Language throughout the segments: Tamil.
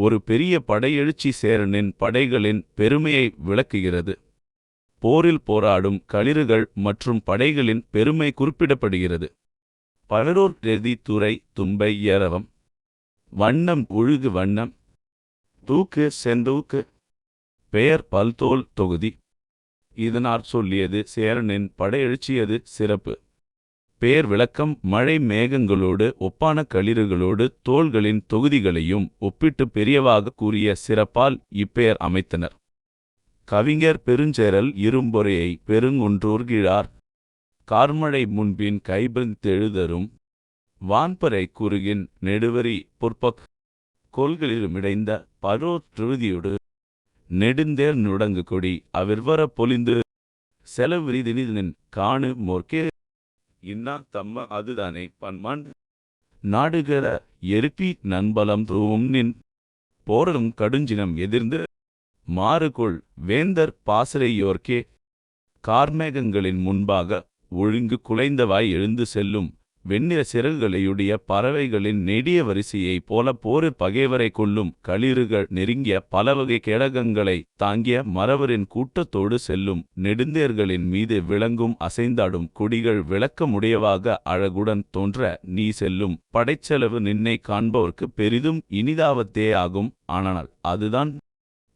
ஒரு பெரிய படையெழுச்சி சேரனின் படைகளின் பெருமையை விளக்குகிறது. போரில் போராடும் களிறுகள் மற்றும் படைகளின் பெருமை குறிப்பிடப்படுகிறது. பலரோர் ரெதி துறை தும்பை ஏரவம். வண்ணம் ஒழுகு வண்ணம். தூக்கு செந்தூக்கு. பெயர் பல்தோல் தொகுதி. இதனார் சொல்லியது சேரனின் படையெழுச்சியது சிறப்பு. பெயர் விளக்கம் மழை மேகங்களோடு ஒப்பான களிறுகளோடு தோள்களின் தொகுதிகளையும் ஒப்பிட்டு பெரியவாக கூறிய சிறப்பால் இப்பெயர் அமைத்தனர். கவிஞர் பெருஞ்சேரல் இரும்பொறையை பெருங்குன்றூர்கிழார் கார்மழை முன்பின் கைபந்தெழுதரும் வான்பறை குறுகின் நெடுவரி பொற்பக். கொள்களிலுமிடைந்த பரோர் நெடுந்தேர் நுடங்கு கொடி அவிர்வர பொலிந்து செலவிரிதினின் காணு மோர்க்கே இன்னா தம்ம அதுதானே பன்மான். நாடுகிற எருப்பி நண்பலம் தூவும் நின். போரலும் கடுஞ்சினம் எதிர்ந்து. மாறுகொள் வேந்தர் பாசறையோர்க்கே கார்மேகங்களின் முன்பாக ஒழுங்கு குலைந்தவாய் எழுந்து செல்லும். வெண்ணிற சிறகுகளையுடைய பறவைகளின் நெடிய வரிசையைப் போல போரு பகைவரை கொல்லும் களிறுகள் நெருங்கிய பலவகை கேடகங்களை தாங்கிய மறவரின் கூட்டத்தோடு செல்லும் நெடுந்தேர்களின் மீது விளங்கும் அசைந்தாடும் கொடிகள் விளக்கமுடையவாக அழகுடன் தோன்ற நீ செல்லும் படைச்செலவு நின்னை காண்பவர்க்கு பெரிதும் இனிதாவத்தே ஆகும். ஆனால் அதுதான்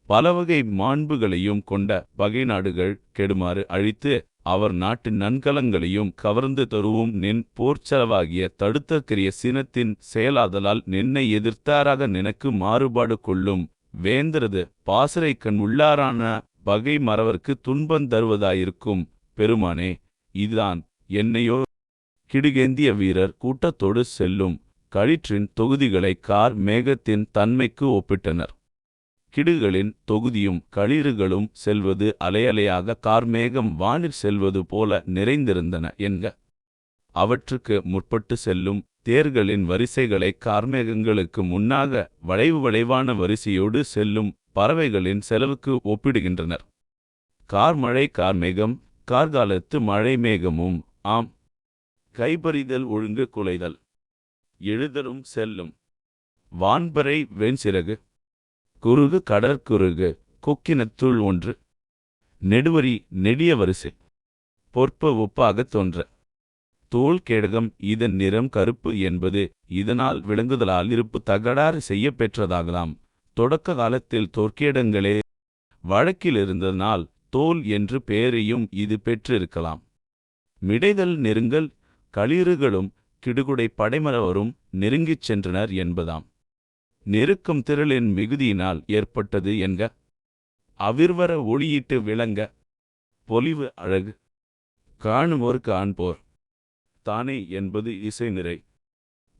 பலவகை மாண்புகளையும் கொண்ட பகை நாடுகள் கெடுமாறு அழித்து அவர் நாட்டு நன்கலங்களையும் கவர்ந்து தருவும். நின் போர்ச்செலவாகிய தடுத்தற்கரிய சினத்தின் செயலாதலால் நின்னை எதிர்த்தாராக நினக்கு மாறுபாடு கொள்ளும். வேந்தரது பாசறை கண் உள்ளாரான பகை மறவர்க்கு துன்பம் தருவதாயிருக்கும். பெருமானே இதுதான் என்னையோ கிடுகேந்திய வீரர் கூட்டத்தோடு செல்லும். கழிற்றின் தொகுதிகளை கார் மேகத்தின் தன்மைக்கு ஒப்பிட்டனர். கிடுகளின் தொகுதியும் களிறுகளும் செல்வது அலையலையாக கார்மேகம் வானிற் செல்வது போல நிறைந்திருந்தன என்க. அவற்றுக்கு முற்பட்டு செல்லும் தேர்களின் வரிசைகளை கார்மேகங்களுக்கு முன்னாக வளைவு வளைவான வரிசையோடு செல்லும் பறவைகளின் செலவுக்கு ஒப்பிடுகின்றனர். கார்மழை கார்மேகம் கார்காலத்து மழை மேகமும் ஆம். கைபறிதல் ஒழுங்கு குலைதல். எழுதலும் செல்லும். வான்பறை வெண்சிறகு. குருகு கடற்குருகு கொக்கினத்துள் ஒன்று. நெடுவரி நெடிய வரிசை. பொற்ப ஒப்பாகத் தோன்ற. தோல் கேடகம் இதன் நிறம் கருப்பு என்பது இதனால் விளங்குதலால் இருப்பு தகடாறு செய்ய பெற்றதாகலாம். தொடக்க காலத்தில் தோற்கேடங்களே வழக்கில் இருந்ததனால் தோல் என்று பெயரையும் இது பெற்றிருக்கலாம். மிடைதல் நெருங்கல் களிறுகளும் கிடுகுடை படைமரவரும் நெருங்கிச் சென்றனர் என்பதாம். நெருக்கம் திரளின் மிகுதியினால் ஏற்பட்டது என்க. அவிர்வர ஒளியிட்டு விளங்க. பொலிவு அழகு. காணுவோர் காண்போர். தானே என்பது இசை நிறை.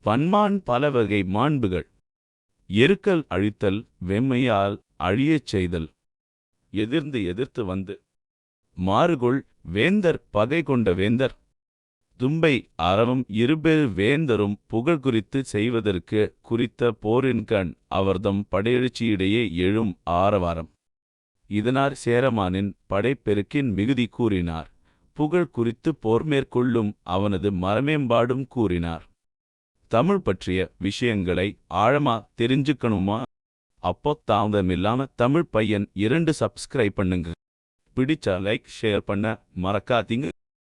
பன்மான் பலவகை மாண்புகள். எருக்கல் அழித்தல் வெம்மையால் அழியச் செய்தல். எதிர்ந்து எதிர்த்து வந்து. மாறுகொள் வேந்தர் பகை கொண்ட வேந்தர். தும்பை அறவும் இருபெரு வேந்தரும் புகழ் குறித்து செய்வதற்கு குறித்த போரின் கண் அவர்தம் படையெழுச்சியிடையே எழும் ஆரவாரம். இதனார் சேரமானின் படைப்பெருக்கின் மிகுதி கூறினார். புகழ் குறித்து போர் மேற்கொள்ளும் அவனது மரமேம்பாடும் கூறினார். தமிழ் பற்றிய விஷயங்களை ஆழமா தெரிஞ்சுக்கணுமா? அப்போ தாமதமில்லாம தமிழ் பையன் இரண்டு சப்ஸ்கிரைப் பண்ணுங்க. பிடிச்சா லைக் ஷேர் பண்ண மறக்காதீங்க.